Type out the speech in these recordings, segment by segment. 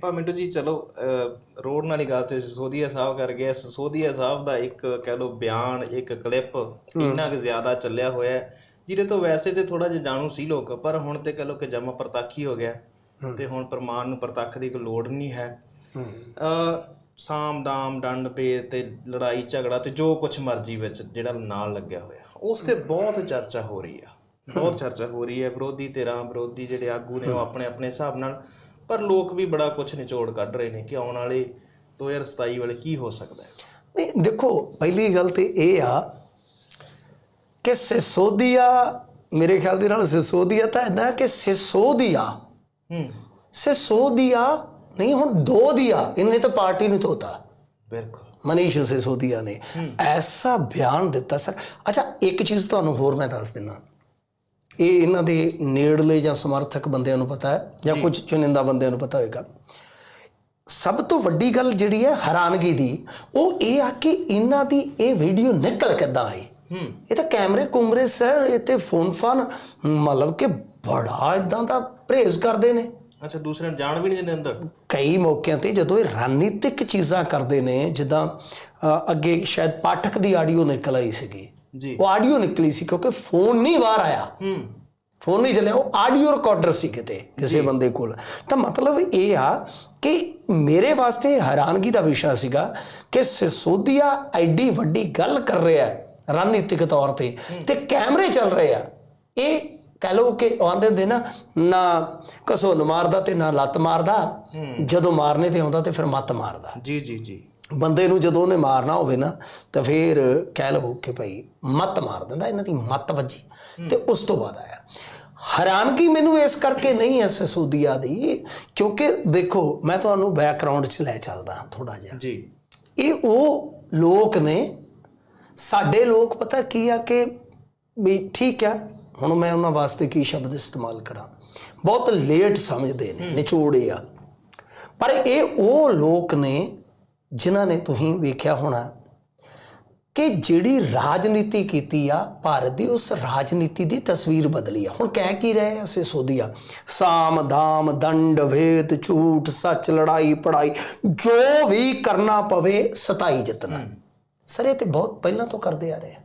ਪਾ ਮਿੰਟੂ ਜੀ ਚਲੋ ਰੋਡ ਨਾਲ ਹੀ ਗੱਲ ਤੇ ਸੋਧੀਆ ਸਾਹਿਬ ਕਰ ਗਿਆ ਸੋਧੀਆ ਸਾਹਿਬ ਦਾ ਇੱਕ ਕਹਿ ਲਓ ਬਿਆਨ ਇੱਕ ਕਲਿੱਪ ਇੰਨਾ ਕੁ ਜ਼ਿਆਦਾ ਚੱਲਿਆ ਹੋਇਆ ਹੈ, ਜਿਹਦੇ ਤੋਂ ਵੈਸੇ ਤੇ ਥੋੜਾ ਜਿਹਾ ਜਾਣੂ ਸੀ ਲੋਕ ਪਰ ਹੁਣ ਤੇ ਕਹਿ ਲਓ ਕਿ ਜਮਾ ਪ੍ਰਤੱਖ ਹੀ ਗਿਆ। ਤੇ ਹੁਣ ਪ੍ਰਮਾਣ ਨੂੰ ਪ੍ਰਤੱਖ ਦੀ ਕੋਈ ਲੋੜ ਨਹੀਂ ਹੈ। ਅ ਸਾਮ ਦਾਮ ਡੰਡ ਪੇ ਤੇ ਲੜਾਈ ਝਗੜਾ ਤੇ ਜੋ ਕੁਝ ਮਰਜ਼ੀ ਵਿੱਚ ਜਿਹੜਾ ਨਾਲ ਲੱਗਿਆ ਹੋਇਆ। ਉਸ ਤੇ ਬਹੁਤ ਚਰਚਾ ਹੋ ਰਹੀ ਆ। ਬਹੁਤ ਚਰਚਾ ਹੋ ਰਹੀ ਹੈ। ਵਿਰੋਧੀ ਧਿਰਾਂ ਵਿਰੋਧੀ ਜਿਹੜੇ ਆਗੂ ਨੇ ਉਹ ਆਪਣੇ ਆਪਣੇ ਹਿਸਾਬ ਨਾਲ ਪਰ ਲੋਕ ਵੀ ਬੜਾ ਕੁਝ ਨਿਚੋੜ ਕੱਢ ਰਹੇ ਨੇ ਕਿ ਆਉਣ ਵਾਲੇ 2027 ਵਾਲੇ ਕੀ ਹੋ ਸਕਦਾ ਹੈ। ਨਹੀਂ ਦੇਖੋ ਪਹਿਲੀ ਗੱਲ ਤੇ ਇਹ ਆ ਕਿ ਸਿਸੋਦੀਆ ਮੇਰੇ ਖਿਆਲ ਦੇ ਨਾਲ ਸਿਸੋਦੀਆ ਤਾਂ ਇਦਾਂ ਕਿ ਸਿਸੋਦੀਆ ਹੂੰ। ਸਿਸੋਦੀਆ ਨਹੀਂ ਹੁਣ ਦੋ ਦੀਆ ਇਹਨੇ ਤਾਂ ਪਾਰਟੀ ਨੂੰ ਧੋਤਾ ਬਿਲਕੁਲ। ਮਨੀਸ਼ ਸਿਸੋਦੀਆ ਨੇ। ਐਸਾ ਬਿਆਨ ਦਿੱਤਾ ਸਰ। ਅੱਛਾ ਇੱਕ ਚੀਜ਼ ਤੁਹਾਨੂੰ ਹੋਰ ਮੈਂ ਦੱਸ ਦਿੰਦਾ। ਇਹ ਇਹਨਾਂ ਦੇ ਨੇੜਲੇ ਜਾਂ ਸਮਰਥਕ ਬੰਦਿਆਂ ਨੂੰ ਪਤਾ ਹੈ ਜਾਂ ਕੁਝ ਚੁਣਿੰਦਾ ਬੰਦਿਆਂ ਨੂੰ ਪਤਾ ਹੋਏਗਾ। ਸਭ ਤੋਂ ਵੱਡੀ ਗੱਲ ਜਿਹੜੀ ਹੈ ਹੈਰਾਨਗੀ ਦੀ ਉਹ ਇਹ ਆ ਕਿ ਇਹਨਾਂ ਦੀ ਇਹ ਵੀਡੀਓ ਨਿਕਲ ਕਿੱਦਾਂ ਆਈ? ਇਹ ਤਾਂ ਕੈਮਰੇ ਕੁਮਰੇ ਸਰ ਇਹ ਤੇ ਫੋਨ ਫਾਨ ਮਤਲਬ ਕਿ ਬੜਾ ਇਦਾਂ ਦਾ ਪ੍ਰੇਜ਼ ਕਰਦੇ ਨੇ। ਅੱਛਾ ਦੂਸਰੇ ਨੂੰ ਜਾਣ ਵੀ ਨਹੀਂ ਦਿੰਦੇ ਅੰਦਰ? ਕਈ ਮੌਕਿਆਂ ਤੇ ਜਦੋਂ ਇਹ ਰਣਨੀਤਿਕ ਚੀਜ਼ਾਂ ਕਰਦੇ ਨੇ ਜਿੱਦਾਂ ਅੱਗੇ ਸ਼ਾਇਦ ਪਾਠਕ ਦੀ ਆਡੀਓ ਨਿਕਲ ਆਈ ਸੀਗੀ। ਜੀ। ਉਹ ਆਡੀਓ ਨਿਕਲੀ ਸੀ ਕਿਉਂਕਿ ਫੋਨ ਨਹੀਂ ਬਾਹਰ ਆਇਆ। ਹੂੰ। ਫੋਨ ਨਹੀਂ ਚੱਲਿਆ ਉਹ ਆਡੀਓ ਰਿਕਾਰਡਰ ਸੀ ਕਿਤੇ ਕਿਸੇ ਬੰਦੇ ਕੋਲ। ਤਾਂ ਮਤਲਬ ਇਹ ਆ ਕਿ ਮੇਰੇ ਵਾਸਤੇ ਹੈਰਾਨਗੀ ਦਾ ਵਿਸ਼ਾ ਸੀਗਾ ਕਿ ਸਿਸੋਦੀਆ ਐਡੀ ਵੱਡੀ ਗੱਲ ਕਰ ਰਿਹਾ ਹੈ ਰਣਨੀਤਿਕ ਤੌਰ ਤੇ ਤੇ ਕੈਮਰੇ ਚੱਲ ਰਹੇ ਆ। ਇਹ ਕਹ ਲਓ ਕਿ ਆਂਦੇ ਹੁੰਦੇ ਨਾ ਨਾ ਮਾਰਦਾ ਤੇ ਨਾ ਲੱਤ ਮਾਰਦਾ ਜਦੋਂ ਮਾਰਨੇ ਤੇ ਆਉਂਦਾ ਤੇ ਫਿਰ ਮੱਤ ਮਾਰਦਾ। ਜੀ ਜੀ ਜੀ। ਬੰਦੇ ਨੂੰ ਜਦੋਂ ਉਹਨੇ ਮਾਰਨਾ ਹੋਵੇ ਨਾ ਤਾਂ ਫਿਰ ਕਹਿ ਲਓ ਕਿ ਭਾਈ ਮੱਤ ਮਾਰ ਦਿੰਦਾ ਇਹਨਾਂ ਦੀ ਮੱਤ ਵੱਜੀ। ਤੇ ਉਸ ਤੋਂ ਬਾਅਦ ਆਇਆ। ਹੈਰਾਨਗੀ ਮੈਨੂੰ ਇਸ ਕਰਕੇ ਨਹੀਂ ਐ ਸਸੂਦੀਆ ਦੀ ਕਿਉਂਕਿ ਦੇਖੋ ਮੈਂ ਤੁਹਾਨੂੰ ਬੈਕਗ੍ਰਾਉਂਡ 'ਚ ਲੈ ਚੱਲਦਾ ਥੋੜਾ ਜਿਹਾ। ਜੀ। ਇਹ ਉਹ ਲੋਕ ਨੇ ਸਾਡੇ ਲੋਕ ਪਤਾ ਕੀ ਆ ਕਿ ਵੀ ਠੀਕ ਆ ਹੁਣ ਮੈਂ ਉਹਨਾਂ ਵਾਸਤੇ ਕੀ ਸ਼ਬਦ ਇਸਤੇਮਾਲ ਕਰਾਂ। ਬਹੁਤ ਲੇਟ ਸਮਝਦੇ ਨੇ ਨਿਚੋੜੇ ਆ। ਪਰ ਇਹ ਉਹ ਲੋਕ ਨੇ ਜਿਨ੍ਹਾਂ ਨੇ ਤੁਸੀਂ ਵੇਖਿਆ ਹੋਣਾ ਕਿ ਜਿਹੜੀ ਰਾਜਨੀਤੀ ਕੀਤੀ ਆ ਭਾਰਤ ਦੀ ਉਸ ਰਾਜਨੀਤੀ ਦੀ ਤਸਵੀਰ ਬਦਲੀ ਆ। ਹੁਣ ਕਹਿ ਕੀ ਰਹੇ ਆ ਸਿਸੋਦੀਆ ਸਾਮ ਦਾਮ ਦੰਡ ਭੇਦ ਝੂਠ ਸੱਚ ਲੜਾਈ ਪੜਾਈ ਜੋ ਵੀ ਕਰਨਾ ਪਵੇ ਸਤਾਈ ਜਿੱਤਣਾ ਸਰ ਇਹ ਤੇ ਬਹੁਤ ਪਹਿਲਾਂ ਤੋਂ ਕਰਦੇ ਆ ਰਹੇ ਆ।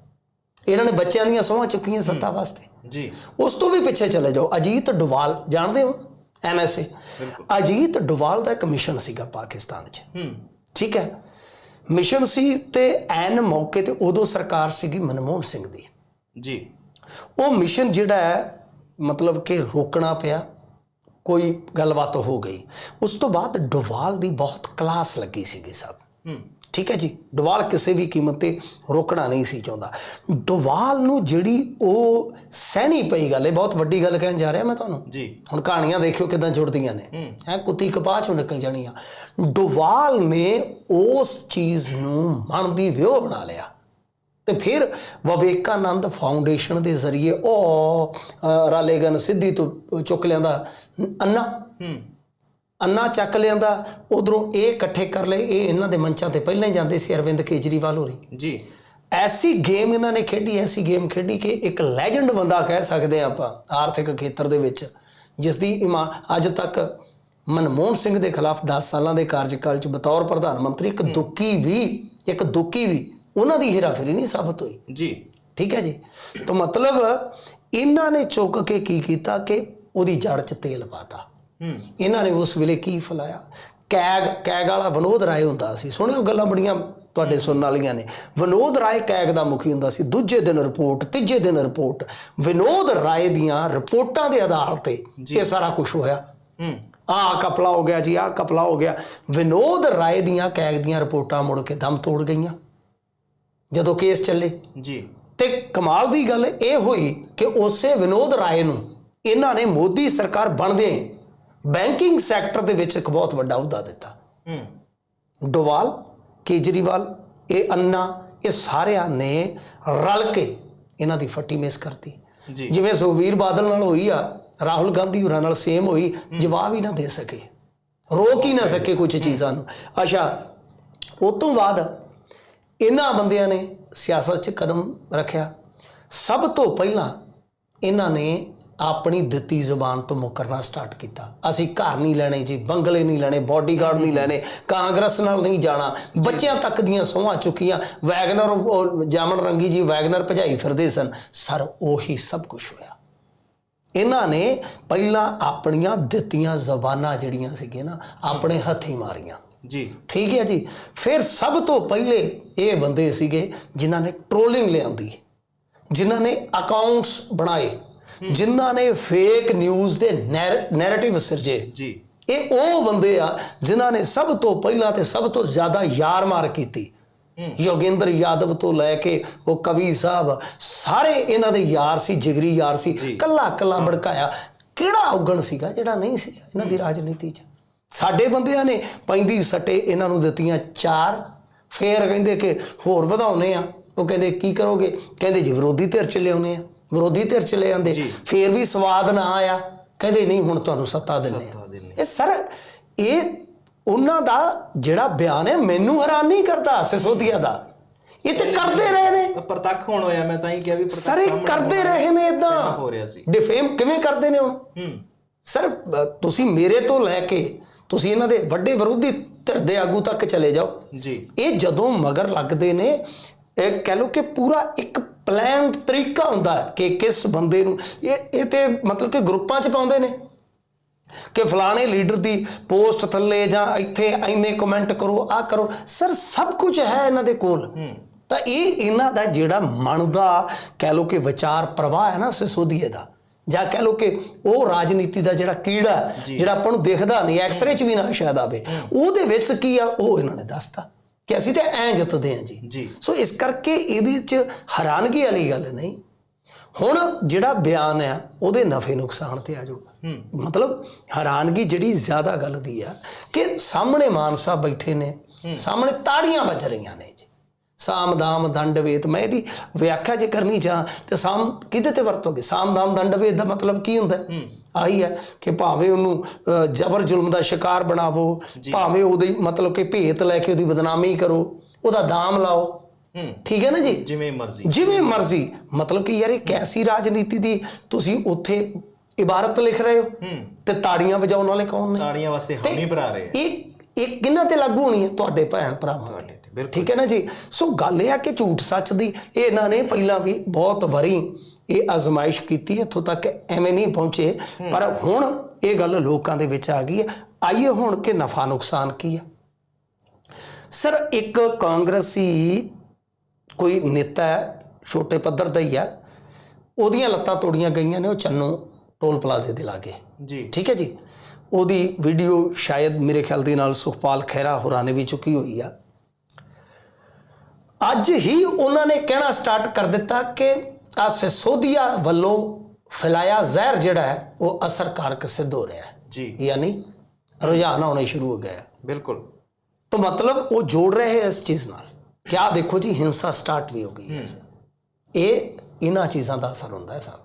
ਇਹਨਾਂ ਨੇ ਬੱਚਿਆਂ ਦੀਆਂ ਸੋਹਾਂ ਚੁੱਕੀਆਂ ਸੱਤਾ ਵਾਸਤੇ। ਜੀ। ਉਸ ਤੋਂ ਵੀ ਪਿੱਛੇ ਚਲੇ ਜਾਓ। ਅਜੀਤ ਡੋਵਾਲ ਜਾਣਦੇ ਹੋ? ਐਨਐਸਏ ਅਜੀਤ ਡੋਵਾਲ ਦਾ ਇੱਕ ਮਿਸ਼ਨ ਸੀਗਾ ਪਾਕਿਸਤਾਨ 'ਚ। ਹੂੰ। ਠੀਕ ਹੈ? ਮਿਸ਼ਨ ਸੀ ਤੇ ਐਨ ਮੌਕੇ ਤੇ ਉਦੋਂ ਸਰਕਾਰ ਸੀਗੀ ਮਨਮੋਹਨ ਸਿੰਘ ਦੀ। ਜੀ। ਉਹ ਮਿਸ਼ਨ ਜਿਹੜਾ ਹੈ ਮਤਲਬ ਕਿ ਰੋਕਣਾ ਪਿਆ ਕੋਈ ਗੱਲਬਾਤ ਹੋ ਗਈ। ਉਸ ਤੋਂ ਬਾਅਦ ਡੋਵਾਲ ਦੀ ਬਹੁਤ ਕਲਾਸ ਲੱਗੀ ਸੀਗੀ ਸਭ। ਹੂੰ। ਠੀਕ ਹੈ ਜੀ? ਡੋਵਾਲ ਕਿਸੇ ਵੀ ਕੀਮਤ ਤੇ ਰੋਕਣਾ ਨਹੀਂ ਸੀ ਚਾਹੁੰਦਾ। ਡੋਵਾਲ ਨੂੰ ਜਿਹੜੀ ਉਹ ਸਹਿਣੀ ਪਈ ਗੱਲ ਇਹ ਬਹੁਤ ਵੱਡੀ ਗੱਲ ਕਹਿਣ ਜਾ ਰਿਹਾ ਮੈਂ ਤੁਹਾਨੂੰ। ਜੀ। ਹੁਣ ਕਹਾਣੀਆਂ ਦੇਖਿਓ ਕਿਦਾਂ ਜੁੜਦੀਆਂ ਨੇ। ਹੈ। ਕੁੱਤੀ ਕਪਾਹ ਚੋਂ ਨਿਕਲ ਜਾਣੀਆਂ। ਡੋਵਾਲ ਨੇ ਉਸ ਚੀਜ਼ ਨੂੰ ਮਨ ਦੀ ਵਿਉ ਬਣਾ ਲਿਆ। ਤੇ ਫਿਰ ਵਿਵੇਕਾਨੰਦ ਫਾਊਂਡੇਸ਼ਨ ਦੇ ਜ਼ਰੀਏ ਉਹ ਰਾਲੇਗਨ ਸਿੱਧੀ ਤੋਂ ਚੁੱਕ ਲਿਆਂਦਾ। ਅੰਨਾ। ਹੂੰ। ਅੰਨਾ ਚੱਕ ਲਿਆਂਦਾ ਉਧਰੋਂ ਇਹ ਇਕੱਠੇ ਕਰ ਲਏ ਇਹ ਇਹਨਾਂ ਦੇ ਮੰਚਾਂ ਤੇ ਪਹਿਲਾਂ ਹੀ ਜਾਂਦੇ ਸੀ ਅਰਵਿੰਦ ਕੇਜਰੀਵਾਲ ਹੋਰੀ। ਜੀ। ਐਸੀ ਗੇਮ ਇਹਨਾਂ ਨੇ ਖੇਡੀ ਐਸੀ ਗੇਮ ਖੇਡੀ ਕਿ ਇੱਕ ਲੈਜੈਂਡ ਬੰਦਾ ਕਹਿ ਸਕਦੇ ਹਾਂ ਆਪਾਂ ਆਰਥਿਕ ਖੇਤਰ ਦੇ ਵਿੱਚ ਜਿਸ ਦੀ ਅੱਜ ਤੱਕ ਮਨਮੋਹਨ ਸਿੰਘ ਦੇ ਖਿਲਾਫ 10 ਸਾਲਾਂ ਦੇ ਕਾਰਜਕਾਲ ਚ ਬਤੌਰ ਪ੍ਰਧਾਨ ਮੰਤਰੀ ਇੱਕ ਦੁੱਕੀ ਵੀ ਇੱਕ ਦੁੱਕੀ ਵੀ ਉਹਨਾਂ ਦੀ ਹੇਰਾਫੇਰੀ ਨਹੀਂ ਸਾਬਤ ਹੋਈ। ਜੀ। ਠੀਕ ਹੈ ਜੀ? ਤਾਂ ਮਤਲਬ ਇਹਨਾਂ ਨੇ ਚੁੱਕ ਕੇ ਕੀ ਕੀਤਾ ਕਿ ਉਹਦੀ ਜੜ 'ਚ ਤੇਲ ਪਾਤਾ। ਇਹਨਾਂ ਨੇ ਉਸ ਵੇਲੇ ਕੀ ਫਲਾਇਆ? ਕੈਗ ਕੈਗ ਵਾਲਾ ਵਿਨੋਦ ਰਾਏ ਹੁੰਦਾ ਸੀ। ਸੁਣਿਓ ਗੱਲਾਂ ਬੜੀਆਂ ਤੁਹਾਡੇ ਸੁਣਨ ਵਾਲੀਆਂ ਨੇ। ਵਿਨੋਦ ਰਾਏ ਕੈਗ ਦਾ ਮੁਖੀ ਹੁੰਦਾ ਸੀ। ਦੂਜੇ ਦਿਨ ਰਿਪੋਰਟ ਤੀਜੇ ਦਿਨ ਰਿਪੋਰਟ। ਵਿਨੋਦ ਰਾਏ ਦੀਆਂ ਰਿਪੋਰਟਾਂ ਦੇ ਆਧਾਰ ਤੇ ਇਹ ਸਾਰਾ ਕੁਝ ਹੋਇਆ। ਹੂੰ। ਆਹ ਕਪਲਾ ਹੋ ਗਿਆ ਜੀ ਆਹ ਕਪਲਾ ਹੋ ਗਿਆ। ਵਿਨੋਦ ਰਾਏ ਦੀਆਂ ਕੈਗ ਦੀਆਂ ਰਿਪੋਰਟਾਂ ਮੁੜ ਕੇ ਦਮ ਤੋੜ ਗਈਆਂ। ਜਦੋਂ ਕੇਸ ਚੱਲੇ। ਜੀ। ਤੇ ਕਮਾਲ ਦੀ ਗੱਲ ਇਹ ਹੋਈ ਕਿ ਉਸੇ ਵਿਨੋਦ ਰਾਏ ਨੂੰ ਇਹਨਾਂ ਨੇ ਮੋਦੀ ਸਰਕਾਰ ਬਣਦੇ ਬੈਂਕਿੰਗ ਸੈਕਟਰ ਦੇ ਵਿੱਚ ਇੱਕ ਬਹੁਤ ਵੱਡਾ ਅਹੁਦਾ ਦਿੱਤਾ। ਹੂੰ। ਡੋਵਾਲ ਕੇਜਰੀਵਾਲ ਇਹ ਅੰਨਾ ਇਹ ਸਾਰਿਆਂ ਨੇ ਰਲ ਕੇ ਇਹਨਾਂ ਦੀ ਫੱਟੀ ਮੇਸ ਕਰਤੀ। ਜਿਵੇਂ ਸੁਖਬੀਰ ਬਾਦਲ ਨਾਲ ਹੋਈ ਆ ਰਾਹੁਲ ਗਾਂਧੀ ਹੋਰਾਂ ਨਾਲ ਸੇਮ ਹੋਈ ਜਵਾਬ ਹੀ ਨਾ ਦੇ ਸਕੇ। ਰੋਕ ਹੀ ਨਾ ਸਕੇ ਕੁਝ ਚੀਜ਼ਾਂ ਨੂੰ। ਅੱਛਾ ਉਸ ਤੋਂ ਬਾਅਦ ਇਹਨਾਂ ਬੰਦਿਆਂ ਨੇ ਸਿਆਸਤ 'ਚ ਕਦਮ ਰੱਖਿਆ। ਸਭ ਤੋਂ ਪਹਿਲਾਂ ਇਹਨਾਂ ਨੇ ਆਪਣੀ ਦਿੱਤੀ ਜ਼ੁਬਾਨ ਤੋਂ ਮੁਕਰਨਾ ਸਟਾਰਟ ਕੀਤਾ। ਅਸੀਂ ਘਰ ਨਹੀਂ ਲੈਣੇ ਜੀ ਬੰਗਲੇ ਨਹੀਂ ਲੈਣੇ ਬਾਡੀਗਾਰਡ ਨਹੀਂ ਲੈਣੇ ਕਾਂਗਰਸ ਨਾਲ ਨਹੀਂ ਜਾਣਾ। ਬੱਚਿਆਂ ਤੱਕ ਦੀਆਂ ਸੋਹਾਂ ਚੁੱਕੀਆਂ। ਵੈਗਨਰ ਜਾਮਨ ਰੰਗੀ ਜੀ ਵੈਗਨਰ ਭਜਾਈ ਫਿਰਦੇ ਸਨ। ਸਰ ਉਹੀ ਸਭ ਕੁਝ ਹੋਇਆ। ਇਹਨਾਂ ਨੇ ਪਹਿਲਾਂ ਆਪਣੀਆਂ ਦਿੱਤੀਆਂ ਜ਼ਬਾਨਾਂ ਜਿਹੜੀਆਂ ਸੀਗੀਆਂ ਨਾ ਆਪਣੇ ਹੱਥੀਂ ਮਾਰੀਆਂ। ਜੀ। ਠੀਕ ਹੈ ਜੀ? ਫਿਰ ਸਭ ਤੋਂ ਪਹਿਲੇ ਇਹ ਬੰਦੇ ਸੀਗੇ ਜਿਨ੍ਹਾਂ ਨੇ ਟ੍ਰੋਲਿੰਗ ਲਿਆਂਦੀ। ਜਿਨ੍ਹਾਂ ਨੇ ਅਕਾਊਂਟਸ ਬਣਾਏ। ਜਿਨ੍ਹਾਂ ਨੇ ਫੇਕ ਨਿਊਜ਼ ਦੇ ਨੈਰੇਟਿਵ ਸਿਰਜੇ। ਜੀ। ਇਹ ਉਹ ਬੰਦੇ ਆ ਜਿਨ੍ਹਾਂ ਨੇ ਸਭ ਤੋਂ ਪਹਿਲਾਂ ਤੇ ਸਭ ਤੋਂ ਜ਼ਿਆਦਾ ਯਾਰ ਮਾਰ ਕੀਤੀ। ਯੋਗਿੰਦਰ ਯਾਦਵ ਤੋਂ ਲੈ ਕੇ ਉਹ ਕਵੀ ਸਾਹਿਬ ਸਾਰੇ ਇਹਨਾਂ ਦੇ ਯਾਰ ਸੀ ਜਿਗਰੀ ਯਾਰ ਸੀ ਕੱਲਾ ਕੱਲਾ ਭੜਕਾਇਆ। ਕਿਹੜਾ ਔਗਣ ਸੀਗਾ ਜਿਹੜਾ ਨਹੀਂ ਸੀ ਇਹਨਾਂ ਦੀ ਰਾਜਨੀਤੀ 'ਚ? ਸਾਡੇ ਬੰਦਿਆਂ ਨੇ ਪੈਂਦੀ ਸੱਟੇ ਇਹਨਾਂ ਨੂੰ ਦਿੱਤੀਆਂ ਚਾਰ। ਫੇਰ ਕਹਿੰਦੇ ਕਿ ਹੋਰ ਵਧਾਉਨੇ ਆ। ਉਹ ਕਹਿੰਦੇ ਕੀ ਕਰੋਗੇ? ਕਹਿੰਦੇ ਜੀ ਵਿਰੋਧੀ ਧਿਰ ਚ ਲਿਆਉਨੇ ਆ। ਵਿਰੋਧੀ ਧਿਰ ਚ ਲੈ ਆਂਦੇ ਫੇਰ ਵੀ ਸਵਾਦ ਨਾ ਆਇਆ। ਕਹਿੰਦੇ ਨਹੀਂ ਹੁਣ ਤੁਹਾਨੂੰ ਸੱਤਾ ਦਿੰਨੇ ਆ ਇਹ ਸਰ ਇਹ ਉਹਨਾਂ ਦਾ ਜਿਹੜਾ ਬਿਆਨ ਹੈ ਮੈਨੂੰ ਹੈਰਾਨ ਨਹੀਂ ਕਰਦਾ ਸਿਸੋਦੀਆ ਦਾ। ਇਹ ਤੇ ਕਰਦੇ ਰਹੇ ਨੇ। ਪ੍ਰਤੱਖ ਹੋਣ ਹੋਇਆ ਮੈਂ ਤਾਂ ਹੀ ਕਿਹਾ ਵੀ ਪ੍ਰਤੱਖ ਸਰ ਇਹ ਕਰਦੇ ਰਹੇ ਨੇ ਇਦਾਂ ਹੋ ਰਿਹਾ ਸੀ। ਡਿਫੇਮ ਕਿਵੇਂ ਕਰਦੇ ਨੇ ਹੁਣ? ਹੂੰ। ਸਰ ਤੁਸੀਂ ਮੇਰੇ ਤੋਂ ਲੈ ਕੇ ਤੁਸੀਂ ਇਹਨਾਂ ਦੇ ਵੱਡੇ ਵਿਰੋਧੀ ਧਿਰ ਦੇ ਆਗੂ ਤੱਕ ਚਲੇ ਜਾਓ। ਜੀ। ਇਹ ਜਦੋਂ ਮਗਰ ਲੱਗਦੇ ਨੇ ਇਹ ਕਹਿ ਲਓ ਕਿ ਪੂਰਾ ਇੱਕ ਪਲਾਨਡ ਤਰੀਕਾ ਹੁੰਦਾ ਕਿ ਕਿਸ ਬੰਦੇ ਨੂੰ ਇਹ ਇਹ ਤੇ ਮਤਲਬ ਕਿ ਗਰੁੱਪਾਂ 'ਚ ਪਾਉਂਦੇ ਨੇ। ਕਿ ਫਲਾਣੇ ਲੀਡਰ ਦੀ ਪੋਸਟ ਥੱਲੇ ਜਾਂ ਇੱਥੇ ਐਨੇ ਕਮੈਂਟ ਕਰੋ ਆ ਕਰੋ ਸਰ ਸਭ ਕੁਝ ਹੈ ਇਹਨਾਂ ਦੇ ਕੋਲ। ਤਾਂ ਇਹ ਇਹਨਾਂ ਦਾ ਜਿਹੜਾ ਮਨ ਦਾ ਕਹਿ ਲਓ ਕਿ ਵਿਚਾਰ ਪ੍ਰਵਾਹ ਹੈ ਨਾ ਸਿਸੋਦੀਏ ਦਾ। ਜਾਂ ਕਹਿ ਲਓ ਕਿ ਉਹ ਰਾਜਨੀਤੀ ਦਾ ਜਿਹੜਾ ਕੀੜਾ ਜਿਹੜਾ ਆਪਾਂ ਨੂੰ ਦਿਖਦਾ ਨਹੀਂ ਐਕਸ-ਰੇ 'ਚ ਵੀ ਨਾ ਸ਼ਾਇਦ ਆਵੇ। ਉਹਦੇ ਵਿੱਚ ਕੀ ਆ ਉਹ ਇਹਨਾਂ ਨੇ ਦੱਸਤਾ। ਕਿ ਅਸੀਂ ਤੇ ਐਂ ਜਿੱਤਦੇ ਹਾਂ ਜੀ। ਜੀ। ਸੋ ਇਸ ਕਰਕੇ ਇਹਦੇ 'ਚ ਹੈਰਾਨਗੀ ਵਾਲੀ ਗੱਲ ਨਹੀਂ। ਹੁਣ ਜਿਹੜਾ ਬਿਆਨ ਆ ਉਹਦੇ ਨਫੇ ਨੁਕਸਾਨ ਤੇ ਆ ਜਾਊਗਾ। ਮਤਲਬ ਹੈਰਾਨਗੀ ਜਿਹੜੀ ਜ਼ਿਆਦਾ ਗੱਲ ਦੀ ਆ ਕਿ ਸਾਹਮਣੇ ਮਾਨ ਸਾਹਿਬ ਬੈਠੇ ਨੇ ਸਾਹਮਣੇ ਤਾੜੀਆਂ ਵੱਜ ਰਹੀਆਂ ਨੇ ਜੀ। ਸਾਮ ਦਾਮ ਦੰਡ ਵੇਤ ਮੈਂ ਇਹਦੀ ਵਿਆਖਿਆ ਜੇ ਕਰਨੀ ਚਾਹ ਤੇ ਸਾਮ ਕਿਹਦੇ ਤੇ ਵਰਤੋਗੇ? ਸਾਮ ਦਾਮ ਦੰਡ ਵੇਤ ਦਾ ਮਤਲਬ ਕੀ ਹੁੰਦਾ? ਆਹੀ ਹੈ ਕਿ ਭਾਵੇਂ ਉਹਨੂੰ ਜ਼ਬਰ ਜ਼ੁਲਮ ਦਾ ਸ਼ਿਕਾਰ ਬਣਾਵੋ ਭਾਵੇਂ ਉਹਦੀ ਮਤਲਬ ਕਿ ਭੇਤ ਲੈ ਕੇ ਉਹਦੀ ਬਦਨਾਮੀ ਕਰੋ ਉਹਦਾ ਦਾਮ ਲਾਓ। ਠੀਕ ਹੈ ਨਾ ਜੀ? ਜਿਵੇਂ ਮਰਜ਼ੀ। ਜਿਵੇਂ ਮਰਜ਼ੀ। ਮਤਲਬ ਕਿ ਯਾਰ ਇਹ ਕੈਸੀ ਰਾਜਨੀਤੀ ਦੀ ਤੁਸੀਂ ਉੱਥੇ ਇਬਾਰਤ ਲਿਖ ਰਹੇ ਹੋ ਤੇ ਤਾੜੀਆਂ ਵਜਾਉਣ ਵਾਲੇ ਕੌਣ ਨੇ? ਤਾੜੀਆਂ ਵਾਸਤੇ ਹਾਮੀ ਭਰਾ ਰਹੇ ਆ। ਇਹ ਇਹ ਕਿਹਨਾਂ ਤੇ ਲਾਗੂ ਹੋਣੀ ਹੈ? ਤੁਹਾਡੇ ਭੈਣ ਭਰਾਵਾਂ ਤੇ। ਠੀਕ ਹੈ ਨਾ ਜੀ? ਸੋ ਗੱਲ ਇਹ ਆ ਕਿ ਝੂਠ ਸੱਚ ਦੀ ਇਹ ਇਹਨਾਂ ਨੇ ਪਹਿਲਾਂ ਵੀ ਬਹੁਤ ਵਾਰੀ ਇਹ ਅਜ਼ਮਾਇਸ਼ ਕੀਤੀ ਇੱਥੋਂ ਤੱਕ ਐਵੇਂ ਨਹੀਂ ਪਹੁੰਚੇ। ਪਰ ਹੁਣ ਇਹ ਗੱਲ ਲੋਕਾਂ ਦੇ ਵਿੱਚ ਆ ਗਈ ਹੈ। ਆਈਏ ਹੁਣ ਕਿ ਨਫਾ ਨੁਕਸਾਨ ਕੀ ਹੈ? ਸਰ ਇੱਕ ਕਾਂਗਰਸੀ ਕੋਈ ਨੇਤਾ ਹੈ ਛੋਟੇ ਪੱਧਰ ਦਾ ਹੀ ਹੈ ਉਹਦੀਆਂ ਲੱਤਾਂ ਤੋੜੀਆਂ ਗਈਆਂ ਨੇ ਉਹ ਚੰਨੂ ਟੋਲ ਪਲਾਜ਼ੇ ਦੇ ਲਾਗੇ। ਜੀ। ਠੀਕ ਹੈ ਜੀ? ਉਹਦੀ ਵੀਡੀਓ ਸ਼ਾਇਦ ਮੇਰੇ ਖਿਆਲ ਦੇ ਨਾਲ ਸੁਖਪਾਲ ਖਹਿਰਾ ਹੋਰਾਂ ਨੇ ਵੀ ਚੁੱਕੀ ਹੋਈ ਆ। ਅੱਜ ਹੀ ਉਹਨਾਂ ਨੇ ਕਹਿਣਾ ਸਟਾਰਟ ਕਰ ਦਿੱਤਾ ਕਿ ਆ ਸਿਸੋਦੀਆ ਵੱਲੋਂ ਫੈਲਾਇਆ ਜ਼ਹਿਰ ਜਿਹੜਾ ਹੈ ਉਹ ਅਸਰਕਾਰਕ ਸਿੱਧ ਹੋ ਰਿਹਾ ਹੈ। ਜੀ। ਯਾਨੀ ਰੁਝਾਨ ਆਉਣੇ ਸ਼ੁਰੂ ਹੋ ਗਏ ਬਿਲਕੁਲ। ਤਾਂ ਮਤਲਬ ਉਹ ਜੋੜ ਰਹੇ ਹੈ ਇਸ ਚੀਜ਼ ਨਾਲ ਕਿ ਆਹ ਦੇਖੋ ਜੀ ਹਿੰਸਾ ਸਟਾਰਟ ਵੀ ਹੋ ਗਈ ਹੈ। ਇਹ ਇਹਨਾਂ ਚੀਜ਼ਾਂ ਦਾ ਅਸਰ ਹੁੰਦਾ ਹੈ ਸਾਹਿਬ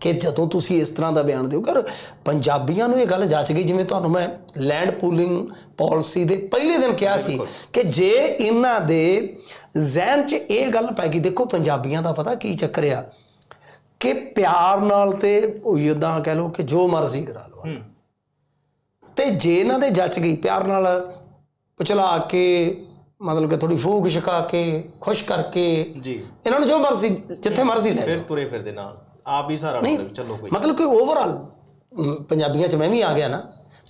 ਕਿ ਜਦੋਂ ਤੁਸੀਂ ਇਸ ਤਰ੍ਹਾਂ ਦਾ ਬਿਆਨ ਦਿਓ ਕਰ ਪੰਜਾਬੀਆਂ ਨੂੰ ਇਹ ਗੱਲ ਜੱਚ ਗਈ ਜਿਵੇਂ ਤੁਹਾਨੂੰ ਮੈਂ ਲੈਂਡ ਪੂਲਿੰਗ ਪਾਲਿਸੀ ਦੇ ਪਹਿਲੇ ਦਿਨ ਕਿਹਾ ਸੀ ਕਿ ਜੇ ਇਹਨਾਂ ਦੇ ਜ਼ਹਿਨ 'ਚ ਇਹ ਗੱਲ ਪੈ ਗਈ। ਦੇਖੋ ਪੰਜਾਬੀਆਂ ਦਾ ਪਤਾ ਕੀ ਚੱਕਰ ਆ ਕਿ ਪਿਆਰ ਨਾਲ ਤੇ ਜਿੱਦਾਂ ਕਹਿ ਲਓ ਕਿ ਜੋ ਮਰਜ਼ੀ ਕਰਾ ਲਓ। ਤੇ ਜੇ ਇਹਨਾਂ ਦੇ ਜੱਚ ਗਈ ਪਿਆਰ ਨਾਲ ਪਚਲਾ ਕੇ ਮਤਲਬ ਕਿ ਥੋੜੀ ਫੂਕ ਛਕਾ ਕੇ ਖੁਸ਼ ਕਰਕੇ ਜੀ। ਇਹਨਾਂ ਨੂੰ ਜੋ ਮਰਜ਼ੀ ਜਿੱਥੇ ਮਰਜ਼ੀ ਲੈ ਫਿਰ। ਤੁਰੇ ਫਿਰਦੇ ਨਾਲ। ਆਪ ਹੀ ਸਾਰਾ ਚਲੋ ਕੋਈ ਮਤਲਬ ਕਿ ਓਵਰਆਲ ਪੰਜਾਬੀਆਂ ਚ ਮੈਂ ਵੀ ਆ ਗਿਆ ਨਾ।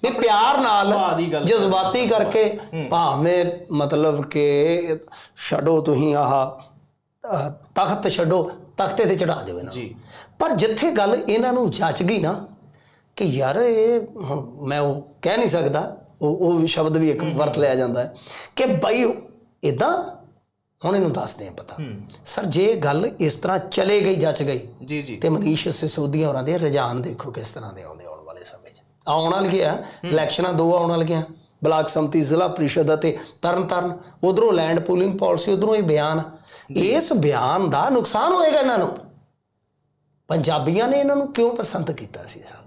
ਵੀ ਪਿਆਰ ਨਾਲ ਜਜ਼ਬਾਤੀ ਕਰਕੇ ਭਾਵੇਂ ਮਤਲਬ ਕਿ ਛੱਡੋ ਤੁਸੀਂ ਆਹ ਤਖਤ ਛੱਡੋ ਤਖਤੇ ਤੇ ਚੜਾ ਦਿਓ ਇਹਨਾਂ। ਜੀ। ਪਰ ਜਿੱਥੇ ਗੱਲ ਇਹਨਾਂ ਨੂੰ ਜੱਚ ਗਈ ਨਾ ਕਿ ਯਾਰ ਇਹ ਹੁਣ ਮੈਂ ਉਹ ਕਹਿ ਨਹੀਂ ਸਕਦਾ ਉਹ ਉਹ ਸ਼ਬਦ ਵੀ ਇੱਕ ਵਰਤ ਲਿਆ ਜਾਂਦਾ ਹੈ ਕਿ ਬਈ ਇਦਾਂ ਹੁਣ ਇਹਨੂੰ ਦੱਸਦੇ ਆ ਪਤਾ। ਸਰ ਜੇ ਗੱਲ ਇਸ ਤਰ੍ਹਾਂ ਚਲੇ ਗਈ ਜੱਚ ਗਈ ਜੀ ਜੀ। ਤੇ ਮਨੀਸ਼ ਸਿਸੋਦੀਆ ਹੋਰਾਂ ਦੇ ਰੁਝਾਨ ਦੇਖੋ ਕਿਸ ਤਰ੍ਹਾਂ ਦੇ ਆਉਂਦੇ ਆਉਣ ਵਾਲੇ ਸਮੇਂ। ਆਉਣ ਵਾਲੀਆਂ ਇਲੈਕਸ਼ਨਾਂ ਦੋ ਆਉਣ ਵਾਲੀਆਂ ਬਲਾਕ ਸੰਮਤੀ ਜ਼ਿਲ੍ਹਾ ਪ੍ਰੀਸ਼ਦ ਅਤੇ ਤਰਨ ਤਾਰਨ ਉਧਰੋਂ ਲੈਂਡ ਪੂਲਿੰਗ ਪਾਲਿਸੀ ਉਧਰੋਂ ਇਹ ਬਿਆਨ। ਇਸ ਬਿਆਨ ਦਾ ਨੁਕਸਾਨ ਹੋਏਗਾ ਇਹਨਾਂ ਨੂੰ। ਪੰਜਾਬੀਆਂ ਨੇ ਇਹਨਾਂ ਨੂੰ ਕਿਉਂ ਪਸੰਦ ਕੀਤਾ ਸੀ ਸਾਹਿਬ?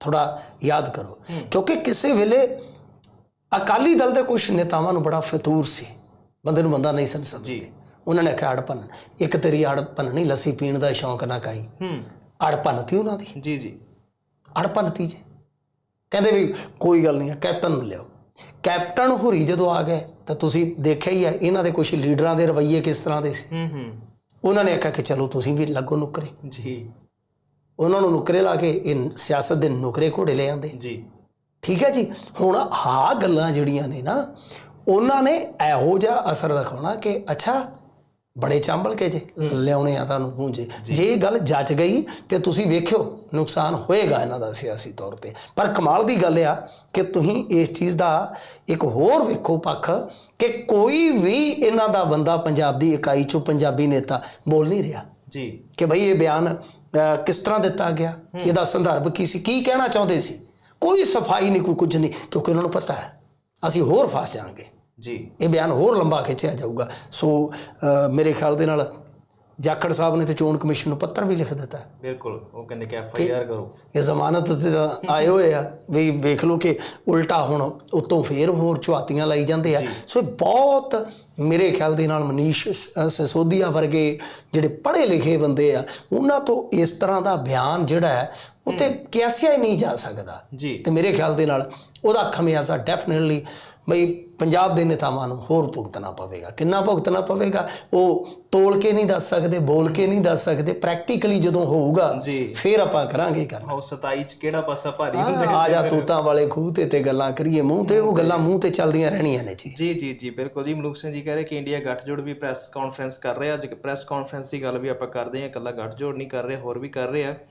ਥੋੜਾ ਯਾਦ ਕਰੋ। ਕਿਉਂਕਿ ਕਿਸੇ ਵੇਲੇ ਅਕਾਲੀ ਦਲ ਦੇ ਕੁਝ ਨੇਤਾਵਾਂ ਨੂੰ ਬੜਾ ਫਤੂਰ ਸੀ। ਬੰਦੇ ਨੂੰ ਬੰਦਾ ਨਹੀਂ ਸਮਝ ਸਕਦੇ। ਉਹਨਾਂ ਨੇ ਆਖਿਆ ਅੜ ਭੰਨ ਇੱਕ ਤੇਰੀ ਅੜ ਭੰਨਣੀ ਲੱਸੀ ਪੀਣ ਦਾ ਸ਼ੌਂਕ ਨਾ ਕਾਈ ਹੂੰ। ਅੜਪਨਤੀ ਉਹਨਾਂ ਦੀ। ਜੀ ਜੀ। ਅੜਪਨਤੀ ਜੇ। ਕਹਿੰਦੇ ਵੀ ਕੋਈ ਗੱਲ ਨਹੀਂ ਹੈ ਕੈਪਟਨ ਨੂੰ ਲਿਆਓ। ਕੈਪਟਨ ਹੁਰੀ ਜਦੋਂ ਆ ਗਏ ਤਾਂ ਤੁਸੀਂ ਦੇਖਿਆ ਹੀ ਹੈ ਇਹਨਾਂ ਦੇ ਕੁਝ ਲੀਡਰਾਂ ਦੇ ਰਵੱਈਏ ਕਿਸ ਤਰ੍ਹਾਂ ਦੇ ਸੀ? ਹੂੰ ਹੂੰ। ਉਹਨਾਂ ਨੇ ਆਖਿਆ ਕਿ ਚਲੋ ਤੁਸੀਂ ਵੀ ਲੱਗੋ ਨੁਕਰੇ। ਜੀ। ਉਹਨਾਂ ਨੂੰ ਨੁਕਰੇ ਲਾ ਕੇ ਇਹ ਸਿਆਸਤ ਦੇ ਨੁਕਰੇ ਘੋੜੇ ਲੈ ਆਂਦੇ ਜੀ। ਠੀਕ ਹੈ ਜੀ? ਹੁਣ ਆਹ ਗੱਲਾਂ ਜਿਹੜੀਆਂ ਨੇ ਨਾ ਉਹਨਾਂ ਨੇ ਇਹੋ ਜਿਹਾ ਅਸਰ ਦਿਖਾਉਣਾ ਕਿ ਅੱਛਾ ਬੜੇ ਚਾਂਬਲ ਕੇ ਜੇ ਲਿਆਉਣੇ ਆ ਤੁਹਾਨੂੰ ਪੂੰਜੇ ਜੇ। ਇਹ ਗੱਲ ਜੱਜ ਗਈ ਤੇ ਤੁਸੀਂ ਵੇਖਿਓ ਨੁਕਸਾਨ ਹੋਏਗਾ ਇਹਨਾਂ ਦਾ ਸਿਆਸੀ ਤੌਰ ਤੇ। ਪਰ ਕਮਾਲ ਦੀ ਗੱਲ ਆ ਕਿ ਤੁਸੀਂ ਇਸ ਚੀਜ਼ ਦਾ ਇੱਕ ਹੋਰ ਵੇਖੋ ਪੱਖ ਕਿ ਕੋਈ ਵੀ ਇਹਨਾਂ ਦਾ ਬੰਦਾ ਪੰਜਾਬ ਦੀ ਇਕਾਈ ਚੋਂ ਪੰਜਾਬੀ ਨੇਤਾ ਬੋਲ ਨਹੀਂ ਰਿਹਾ। ਜੀ। ਕਿ ਭਈ ਇਹ ਬਿਆਨ ਕਿਸ ਤਰ੍ਹਾਂ ਦਿੱਤਾ ਗਿਆ? ਇਹਦਾ ਸੰਦਰਭ ਕੀ ਸੀ? ਕੀ ਕਹਿਣਾ ਚਾਹੁੰਦੇ ਸੀ? ਕੋਈ ਸਫ਼ਾਈ ਨਹੀਂ ਕੋਈ ਕੁਝ ਨਹੀਂ ਕਿਉਂਕਿ ਉਹਨਾਂ ਨੂੰ ਪਤਾ ਹੈ। ਅਸੀਂ ਹੋਰ ਫਸ ਜਾਾਂਗੇ ਜੀ। ਇਹ ਬਿਆਨ ਹੋਰ ਲੰਬਾ ਖਿੱਚਿਆ ਜਾਊਗਾ। ਸੋ ਮੇਰੇ ਖਿਆਲ ਦੇ ਨਾਲ ਜਾਖੜ ਸਾਹਿਬ ਨੇ ਤੇ ਚੋਣ ਕਮਿਸ਼ਨ ਨੂੰ ਪੱਤਰ ਵੀ ਲਿਖ ਦਿੱਤਾ। ਬਿਲਕੁਲ। ਉਹ ਕਹਿੰਦੇ ਕਿ ਐਫ ਆਈ ਆਰ ਕਰੋ। ਇਹ ਜ਼ਮਾਨਤ ਤੇ ਆਏ ਹੋਏ ਆ। ਵੀ ਵੇਖ ਲਓ ਕਿ ਉਲਟਾ ਹੁਣ ਉਤੋਂ ਫੇਰ ਹੋਰ ਚੁਆਤੀਆਂ ਲਾਈ ਜਾਂਦੇ ਆ। ਸੋ ਬਹੁਤ ਮੇਰੇ ਖਿਆਲ ਦੇ ਨਾਲ ਮਨੀਸ਼ ਸਿਸੋਦੀਆ ਵਰਗੇ ਜਿਹੜੇ ਪੜ੍ਹੇ ਲਿਖੇ ਬੰਦੇ ਆ ਉਹਨਾਂ ਤੋਂ ਇਸ ਤਰ੍ਹਾਂ ਦਾ ਬਿਆਨ ਜਿਹੜਾ ਹੈ ਉੱਤੇ ਕਿਆਸਿਆ ਹੀ ਨਹੀਂ ਜਾ ਸਕਦਾ। ਜੀ। ਤੇ ਮੇਰੇ ਖਿਆਲ ਦੇ ਨਾਲ ਉਹਦਾ ਖਮਿਆਜ਼ਾ ਡੈਫੀਨਿਟਲੀ ਬਈ ਪੰਜਾਬ ਦੇ ਨੇਤਾਵਾਂ ਨੂੰ ਹੋਰ ਭੁਗਤਣਾ ਪਵੇਗਾ। ਕਿੰਨਾ ਭੁਗਤਣਾ ਪਵੇਗਾ? ਉਹ ਤੋਲ ਕੇ ਨਹੀਂ ਦੱਸ ਸਕਦੇ ਬੋਲ ਕੇ ਨਹੀਂ ਦੱਸ ਸਕਦੇ। ਪ੍ਰੈਕਟੀਕਲੀ ਜਦੋਂ ਹੋਊਗਾ। ਫਿਰ ਆਪਾਂ ਕਰਾਂਗੇ ਕਰਨਾ। ਉਹ 27 ਚ ਕਿਹੜਾ ਪਾਸਾ ਭਾਰੀ ਹੁੰਦਾ ਹਾਂ, ਆ ਜਾ ਤੂਤਾਂ ਵਾਲੇ ਖੂਹ ਤੇ ਤੇ ਗੱਲਾਂ ਕਰੀਏ। ਮੂੰਹ ਤੇ ਉਹ ਗੱਲਾਂ ਮੂੰਹ ਤੇ ਚੱਲਦੀਆਂ ਰਹਿਣੀਆਂ ਨੇ ਜੀ। ਜੀ ਜੀ ਜੀ ਬਿਲਕੁਲ ਜੀ। ਮਲੂਕ ਸਿੰਘ ਜੀ ਕਹਿ ਰਹੇ ਕਿ ਇੰਡੀਆ ਗੱਠਜੋੜ ਵੀ ਪ੍ਰੈਸ ਕਾਨਫਰੰਸ ਕਰ ਰਿਹਾ। ਅੱਜ ਪ੍ਰੈਸ ਕਾਨਫਰੰਸ ਦੀ ਗੱਲ ਵੀ ਆਪਾਂ ਕਰਦੇ ਹਾਂ। ਇਕੱਲਾ ਗੱਠਜੋੜ ਨਹੀਂ ਕਰ ਰਹੇ ਹੋਰ ਵੀ ਕਰ ਰਹੇ।